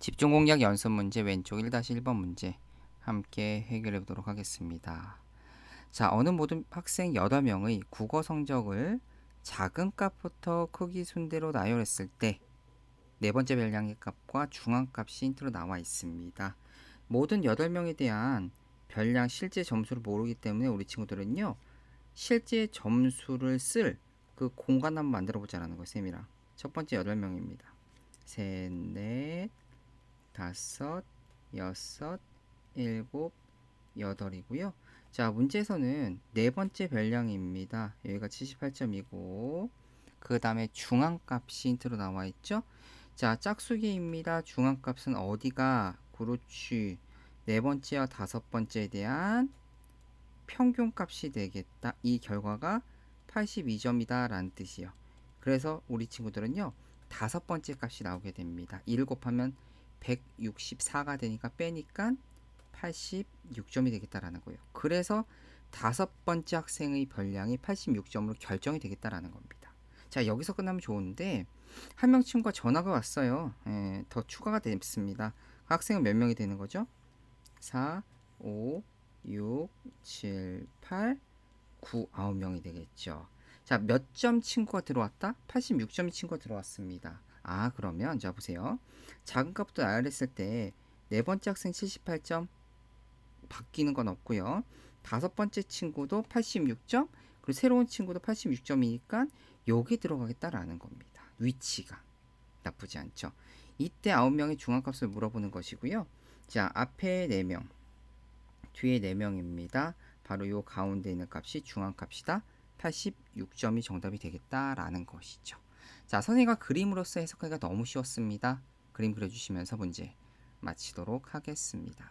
집중 공략 연습 문제 왼쪽 1-1번 문제 함께 해결해 보도록 하겠습니다. 자, 어느 모든 학생 8명의 국어 성적을 작은 값부터 크기 순대로 나열했을 때 네 번째 별량의 값과 중앙값이 힌트로 나와 있습니다. 모든 8명에 대한 별량 실제 점수를 모르기 때문에 우리 친구들은요. 실제 점수를 쓸 그 공간 한번 만들어 보자라는 거예요, 쌤이랑. 첫 번째 8명입니다. 셋, 넷, 다섯, 여섯, 일곱, 여덟이고요. 자, 문제에서는 네 번째 별량입니다. 여기가 78점이고 그 다음에 중앙값이 힌트로 나와 있죠. 자, 짝수기입니다. 중앙값은 어디가 그렇지. 네 번째와 다섯 번째에 대한 평균값이 되겠다. 이 결과가 82점이다 라는 뜻이에요. 그래서 우리 친구들은요. 다섯 번째 값이 나오게 됩니다. 1 곱하면 164가 되니까 빼니까 86점이 되겠다라는 거예요. 그래서 다섯 번째 학생의 별량이 86점으로 결정이 되겠다라는 겁니다. 자, 여기서 끝나면 좋은데 한 명 친구가 전화가 왔어요. 예, 더 추가가 됐습니다. 학생은 몇 명이 되는 거죠? 4, 5, 6, 7, 8, 9, 9명이 되겠죠. 자, 몇 점 친구가 들어왔다? 86점의 친구가 들어왔습니다. 아, 그러면 자 보세요. 작은 값부터 나열했을 때 네 번째 학생 78점 바뀌는 건 없고요. 다섯 번째 친구도 86점, 그리고 새로운 친구도 86점이니까 여기 들어가겠다라는 겁니다. 위치가 나쁘지 않죠. 이때 9명의 중앙값을 물어보는 것이고요. 자, 앞에 4명, 뒤에 4명입니다. 바로 요 가운데 있는 값이 중앙값이다. 86점이 정답이 되겠다라는 것이죠. 자, 선생님과 그림으로서 해석하기가 너무 쉬웠습니다. 그림 그려주시면서 문제 마치도록 하겠습니다.